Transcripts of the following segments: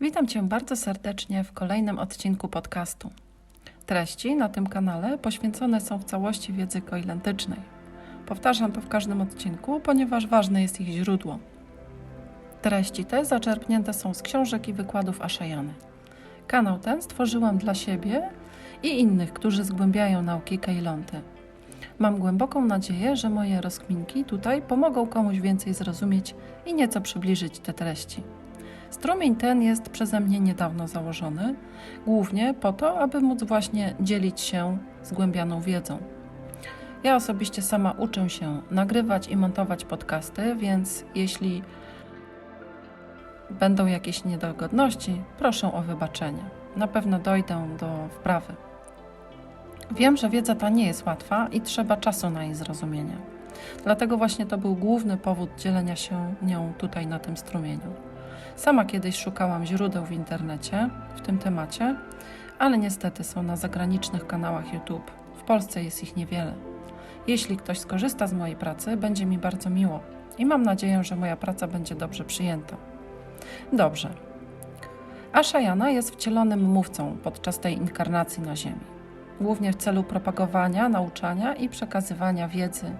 Witam Cię bardzo serdecznie w kolejnym odcinku podcastu. Treści na tym kanale poświęcone są w całości wiedzy koilentycznej. Powtarzam to w każdym odcinku, ponieważ ważne jest ich źródło. Treści te zaczerpnięte są z książek i wykładów Ashayany. Kanał ten stworzyłam dla siebie i innych, którzy zgłębiają nauki Kejlonty. Mam głęboką nadzieję, że moje rozkminki tutaj pomogą komuś więcej zrozumieć i nieco przybliżyć te treści. Strumień ten jest przeze mnie niedawno założony, głównie po to, aby móc właśnie dzielić się zgłębianą wiedzą. Ja osobiście sama uczę się nagrywać i montować podcasty, więc jeśli będą jakieś niedogodności, proszę o wybaczenie. Na pewno dojdę do wprawy. Wiem, że wiedza ta nie jest łatwa i trzeba czasu na jej zrozumienie. Dlatego właśnie to był główny powód dzielenia się nią tutaj na tym strumieniu. Sama kiedyś szukałam źródeł w internecie w tym temacie, ale niestety są na zagranicznych kanałach YouTube. W Polsce jest ich niewiele. Jeśli ktoś skorzysta z mojej pracy, będzie mi bardzo miło i mam nadzieję, że moja praca będzie dobrze przyjęta. Dobrze. Ashayana jest wcielonym mówcą podczas tej inkarnacji na Ziemi, głównie w celu propagowania, nauczania i przekazywania wiedzy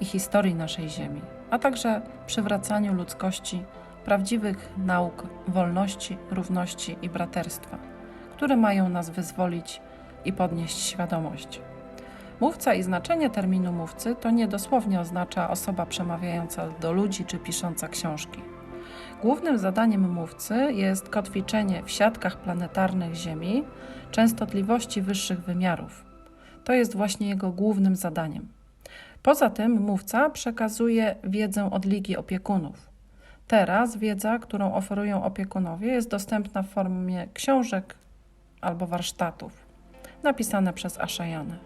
i historii naszej Ziemi, a także przywracaniu ludzkości prawdziwych nauk wolności, równości i braterstwa, które mają nas wyzwolić i podnieść świadomość. Mówca i znaczenie terminu mówcy to nie dosłownie oznacza osoba przemawiająca do ludzi czy pisząca książki. Głównym zadaniem mówcy jest kotwiczenie w siatkach planetarnych Ziemi częstotliwości wyższych wymiarów. To jest właśnie jego głównym zadaniem. Poza tym mówca przekazuje wiedzę od Ligi Opiekunów. Teraz wiedza, którą oferują opiekunowie, jest dostępna w formie książek albo warsztatów, napisane przez Ashajanę.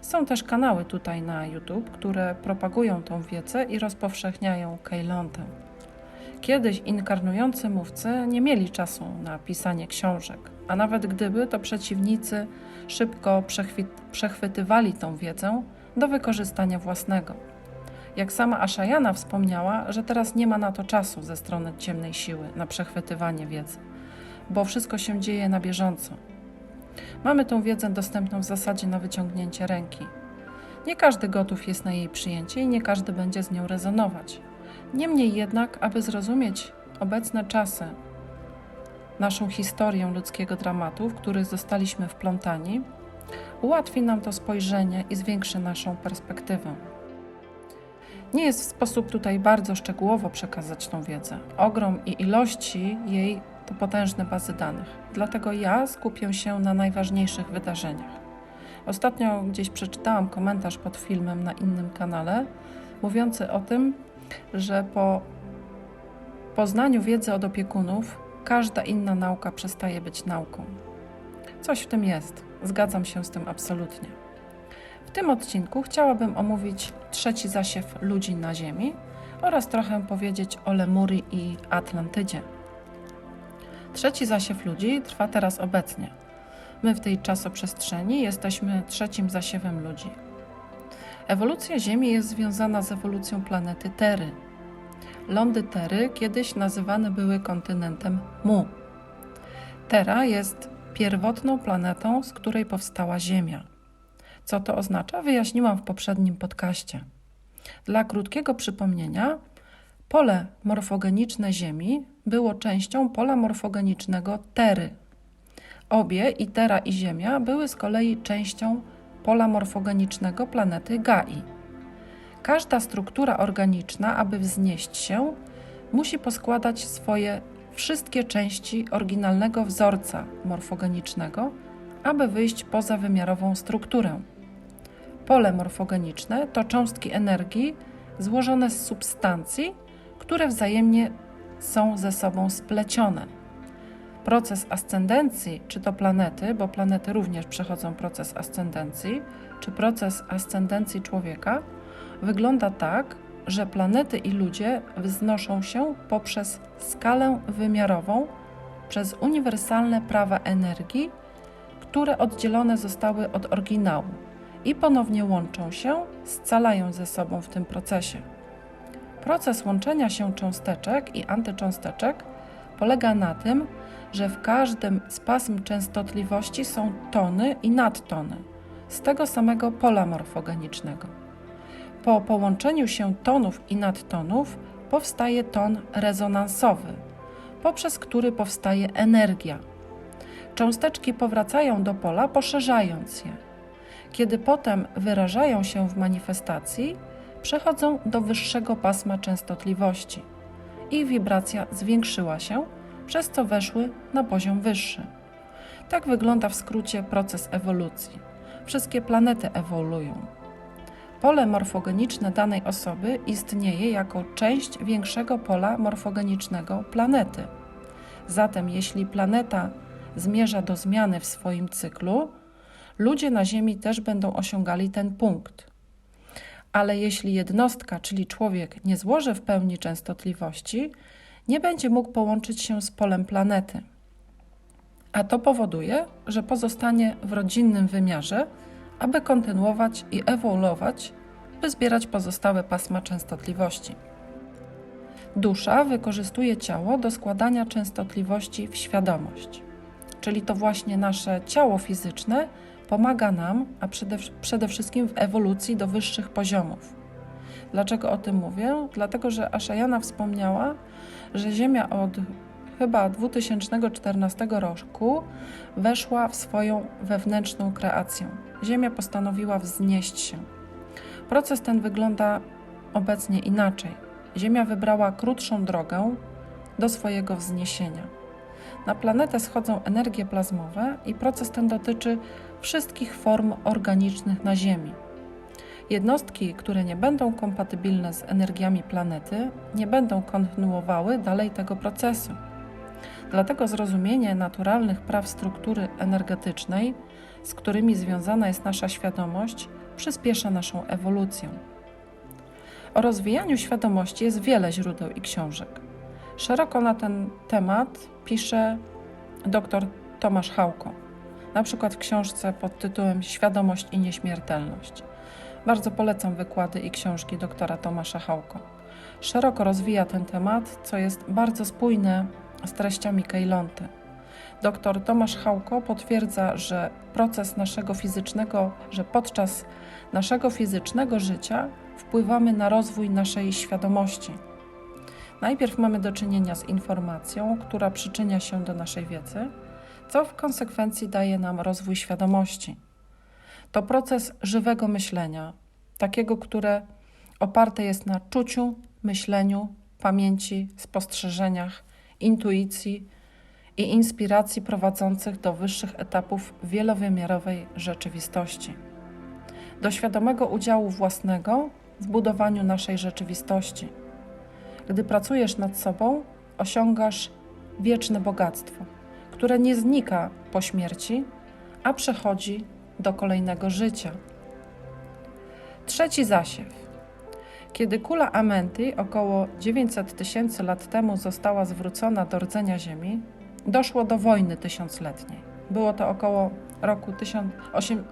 Są też kanały tutaj na YouTube, które propagują tą wiedzę i rozpowszechniają Kejlontę. Kiedyś inkarnujący mówcy nie mieli czasu na pisanie książek, a nawet gdyby, to przeciwnicy szybko przechwytywali tą wiedzę do wykorzystania własnego. Jak sama Ashayana wspomniała, że teraz nie ma na to czasu ze strony ciemnej siły, na przechwytywanie wiedzy, bo wszystko się dzieje na bieżąco. Mamy tą wiedzę dostępną w zasadzie na wyciągnięcie ręki. Nie każdy gotów jest na jej przyjęcie i nie każdy będzie z nią rezonować. Niemniej jednak, aby zrozumieć obecne czasy, naszą historię ludzkiego dramatu, w który zostaliśmy wplątani, ułatwi nam to spojrzenie i zwiększy naszą perspektywę. Nie jest w sposób tutaj bardzo szczegółowo przekazać tą wiedzę. Ogrom i ilości jej to potężne bazy danych. Dlatego ja skupię się na najważniejszych wydarzeniach. Ostatnio gdzieś przeczytałam komentarz pod filmem na innym kanale, mówiący o tym, że po poznaniu wiedzy od opiekunów każda inna nauka przestaje być nauką. Coś w tym jest. Zgadzam się z tym absolutnie. W tym odcinku chciałabym omówić trzeci zasiew ludzi na Ziemi oraz trochę powiedzieć o Lemurii i Atlantydzie. Trzeci zasiew ludzi trwa teraz obecnie. My w tej czasoprzestrzeni jesteśmy trzecim zasiewem ludzi. Ewolucja Ziemi jest związana z ewolucją planety Tery. Lądy Tery kiedyś nazywane były kontynentem Mu. Tera jest pierwotną planetą, z której powstała Ziemia. Co to oznacza, wyjaśniłam w poprzednim podcaście. Dla krótkiego przypomnienia, pole morfogeniczne Ziemi było częścią pola morfogenicznego Tery. Obie, i Tera i Ziemia, były z kolei częścią pola morfogenicznego planety Gai. Każda struktura organiczna, aby wznieść się, musi poskładać swoje wszystkie części oryginalnego wzorca morfogenicznego, aby wyjść poza wymiarową strukturę. Pole morfogeniczne to cząstki energii złożone z substancji, które wzajemnie są ze sobą splecione. Proces ascendencji, czy to planety, bo planety również przechodzą proces ascendencji, czy proces ascendencji człowieka, wygląda tak, że planety i ludzie wznoszą się poprzez skalę wymiarową, przez uniwersalne prawa energii, które oddzielone zostały od oryginału i ponownie łączą się, scalają ze sobą w tym procesie. Proces łączenia się cząsteczek i antycząsteczek polega na tym, że w każdym z pasm częstotliwości są tony i nadtony z tego samego pola morfogenicznego. Po połączeniu się tonów i nadtonów powstaje ton rezonansowy, poprzez który powstaje energia. Cząsteczki powracają do pola, poszerzając je. Kiedy potem wyrażają się w manifestacji, przechodzą do wyższego pasma częstotliwości. Ich wibracja zwiększyła się, przez co weszły na poziom wyższy. Tak wygląda w skrócie proces ewolucji. Wszystkie planety ewoluują. Pole morfogeniczne danej osoby istnieje jako część większego pola morfogenicznego planety. Zatem, jeśli planeta zmierza do zmiany w swoim cyklu, ludzie na Ziemi też będą osiągali ten punkt. Ale jeśli jednostka, czyli człowiek, nie złoży w pełni częstotliwości, nie będzie mógł połączyć się z polem planety. A to powoduje, że pozostanie w rodzinnym wymiarze, aby kontynuować i ewoluować, by zbierać pozostałe pasma częstotliwości. Dusza wykorzystuje ciało do składania częstotliwości w świadomość, czyli to właśnie nasze ciało fizyczne pomaga nam, a przede, przede wszystkim w ewolucji do wyższych poziomów. Dlaczego o tym mówię? Dlatego, że Ashayana wspomniała, że Ziemia od chyba 2014 roku weszła w swoją wewnętrzną kreację. Ziemia postanowiła wznieść się. Proces ten wygląda obecnie inaczej. Ziemia wybrała krótszą drogę do swojego wzniesienia. Na planetę schodzą energie plazmowe i proces ten dotyczy wszystkich form organicznych na Ziemi. Jednostki, które nie będą kompatybilne z energiami planety, nie będą kontynuowały dalej tego procesu. Dlatego zrozumienie naturalnych praw struktury energetycznej, z którymi związana jest nasza świadomość, przyspiesza naszą ewolucję. O rozwijaniu świadomości jest wiele źródeł i książek. Szeroko na ten temat pisze dr Tomasz Hałko, na przykład w książce pod tytułem Świadomość i nieśmiertelność. Bardzo polecam wykłady i książki doktora Tomasza Hałko. Szeroko rozwija ten temat, co jest bardzo spójne z treściami Kejlonty. Dr Tomasz Hałko potwierdza, że proces naszego fizycznego, że podczas naszego fizycznego życia wpływamy na rozwój naszej świadomości. Najpierw mamy do czynienia z informacją, która przyczynia się do naszej wiedzy, co w konsekwencji daje nam rozwój świadomości. To proces żywego myślenia, takiego, które oparte jest na czuciu, myśleniu, pamięci, spostrzeżeniach, intuicji i inspiracji prowadzących do wyższych etapów wielowymiarowej rzeczywistości. Do świadomego udziału własnego w budowaniu naszej rzeczywistości. Gdy pracujesz nad sobą, osiągasz wieczne bogactwo, które nie znika po śmierci, a przechodzi do kolejnego życia. Trzeci zasiew. Kiedy kula Amenty około 900 tysięcy lat temu została zwrócona do rdzenia Ziemi, doszło do wojny tysiącletniej. Było to około roku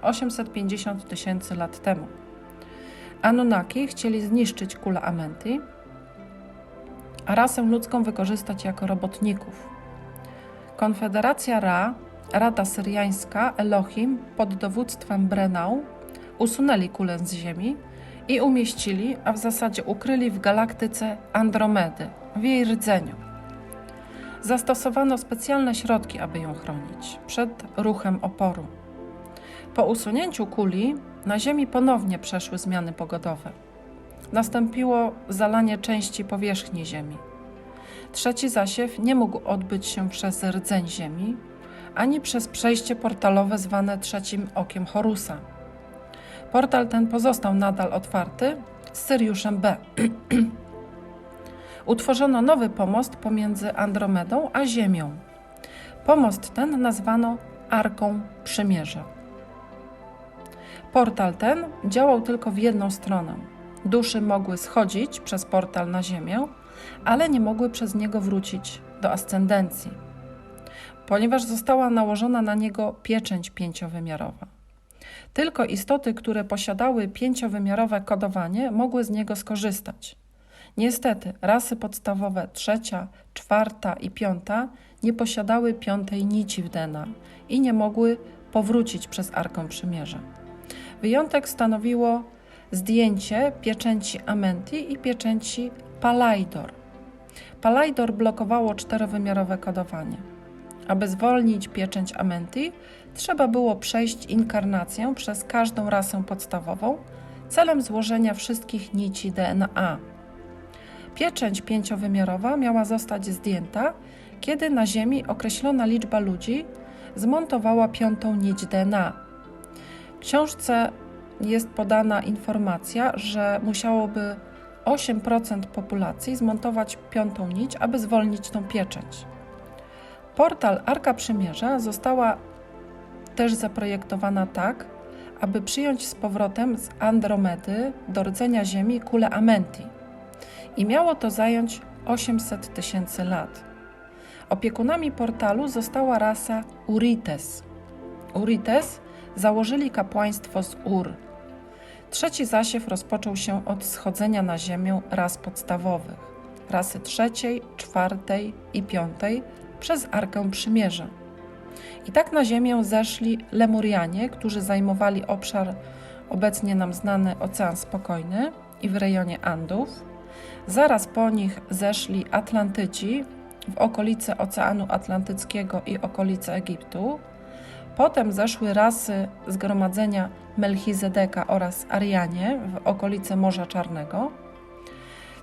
850 tysięcy lat temu. Anunnaki chcieli zniszczyć kulę Amenty, a rasę ludzką wykorzystać jako robotników. Konfederacja Ra, Rada Syriańska, Elohim pod dowództwem Brenau usunęli kulę z Ziemi i umieścili, a w zasadzie ukryli w galaktyce Andromedy, w jej rdzeniu. Zastosowano specjalne środki, aby ją chronić przed ruchem oporu. Po usunięciu kuli na Ziemi ponownie przeszły zmiany pogodowe. Nastąpiło zalanie części powierzchni Ziemi. Trzeci zasiew nie mógł odbyć się przez rdzeń Ziemi, ani przez przejście portalowe zwane trzecim okiem Horusa. Portal ten pozostał nadal otwarty z Syriuszem B. Utworzono nowy pomost pomiędzy Andromedą a Ziemią. Pomost ten nazwano Arką Przymierza. Portal ten działał tylko w jedną stronę. Duszy mogły schodzić przez portal na Ziemię, ale nie mogły przez niego wrócić do ascendencji, ponieważ została nałożona na niego pieczęć pięciowymiarowa. Tylko istoty, które posiadały pięciowymiarowe kodowanie, mogły z niego skorzystać. Niestety, rasy podstawowe trzecia, czwarta i piąta nie posiadały piątej nici w DNA i nie mogły powrócić przez Arkę Przymierza. Wyjątek stanowiło zdjęcie pieczęci Amenti i pieczęci Palaidor. Palaidor blokowało czterowymiarowe kodowanie. Aby zwolnić pieczęć Amenti, trzeba było przejść inkarnację przez każdą rasę podstawową celem złożenia wszystkich nici DNA. Pieczęć pięciowymiarowa miała zostać zdjęta, kiedy na Ziemi określona liczba ludzi zmontowała piątą nić DNA. W książce jest podana informacja, że musiałoby 8% populacji zmontować piątą nić, aby zwolnić tą pieczęć. Portal Arka Przymierza została też zaprojektowana tak, aby przyjąć z powrotem z Andromedy do rdzenia Ziemi kulę Amenti. I miało to zająć 800 tysięcy lat. Opiekunami portalu została rasa Urites. Urites założyli kapłaństwo z Ur. Trzeci zasiew rozpoczął się od schodzenia na Ziemię ras podstawowych, rasy trzeciej, czwartej i piątej przez Arkę Przymierza. I tak na Ziemię zeszli Lemurianie, którzy zajmowali obszar obecnie nam znany Ocean Spokojny i w rejonie Andów. Zaraz po nich zeszli Atlantyci w okolice Oceanu Atlantyckiego i okolice Egiptu. Potem zeszły rasy zgromadzenia Melchizedeka oraz Arianie w okolice Morza Czarnego.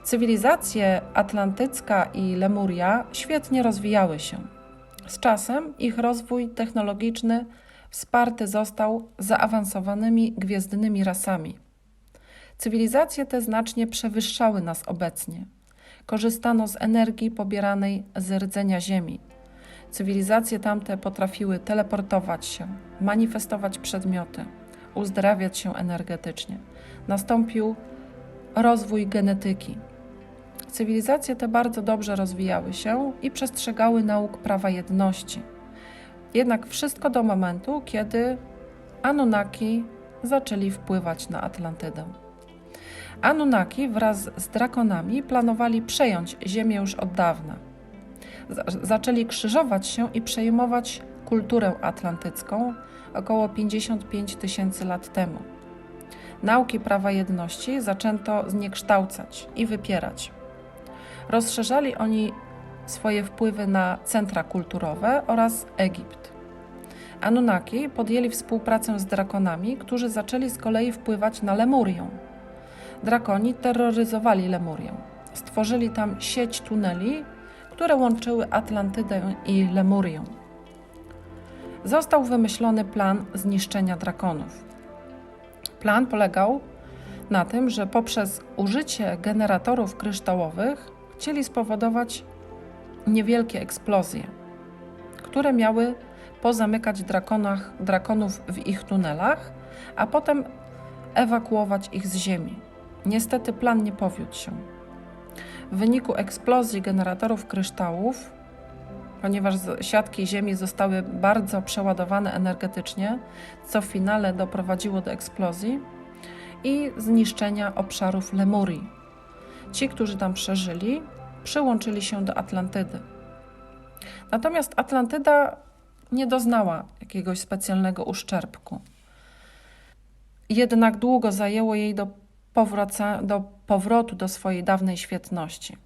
Cywilizacje atlantycka i Lemuria świetnie rozwijały się. Z czasem ich rozwój technologiczny wsparty został zaawansowanymi gwiezdnymi rasami. Cywilizacje te znacznie przewyższały nas obecnie. Korzystano z energii pobieranej z rdzenia Ziemi. Cywilizacje tamte potrafiły teleportować się, manifestować przedmioty, uzdrawiać się energetycznie. Nastąpił rozwój genetyki. Cywilizacje te bardzo dobrze rozwijały się i przestrzegały nauk prawa jedności. Jednak wszystko do momentu, kiedy Anunnaki zaczęli wpływać na Atlantydę. Anunnaki wraz z drakonami planowali przejąć Ziemię już od dawna. Zaczęli krzyżować się i przejmować kulturę atlantycką około 55 tysięcy lat temu. Nauki prawa jedności zaczęto zniekształcać i wypierać. Rozszerzali oni swoje wpływy na centra kulturowe oraz Egipt. Anunnaki podjęli współpracę z drakonami, którzy zaczęli z kolei wpływać na Lemurię. Drakoni terroryzowali Lemurię. Stworzyli tam sieć tuneli, które łączyły Atlantydę i Lemurię. Został wymyślony plan zniszczenia drakonów. Plan polegał na tym, że poprzez użycie generatorów kryształowych chcieli spowodować niewielkie eksplozje, które miały pozamykać drakonach, drakonów w ich tunelach, a potem ewakuować ich z Ziemi. Niestety plan nie powiódł się. W wyniku eksplozji generatorów kryształów, ponieważ siatki Ziemi zostały bardzo przeładowane energetycznie, co w finale doprowadziło do eksplozji i zniszczenia obszarów Lemurii. Ci, którzy tam przeżyli, przyłączyli się do Atlantydy. Natomiast Atlantyda nie doznała jakiegoś specjalnego uszczerbku. Jednak długo zajęło jej do, powraca, do powrotu do swojej dawnej świetności.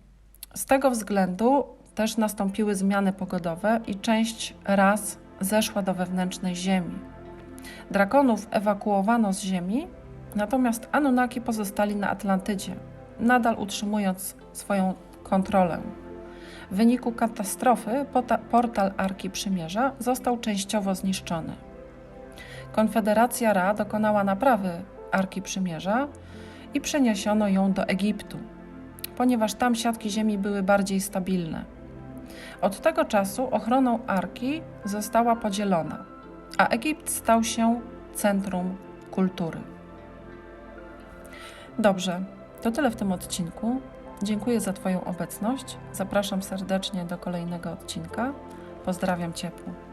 Z tego względu też nastąpiły zmiany pogodowe i część ras zeszła do wewnętrznej ziemi. Drakonów ewakuowano z ziemi, natomiast Anunnaki pozostali na Atlantydzie, nadal utrzymując swoją kontrolę. W wyniku katastrofy portal Arki Przymierza został częściowo zniszczony. Konfederacja Ra dokonała naprawy Arki Przymierza i przeniesiono ją do Egiptu, ponieważ tam siatki ziemi były bardziej stabilne. Od tego czasu ochroną Arki została podzielona, a Egipt stał się centrum kultury. Dobrze, to tyle w tym odcinku. Dziękuję za Twoją obecność. Zapraszam serdecznie do kolejnego odcinka. Pozdrawiam ciepło.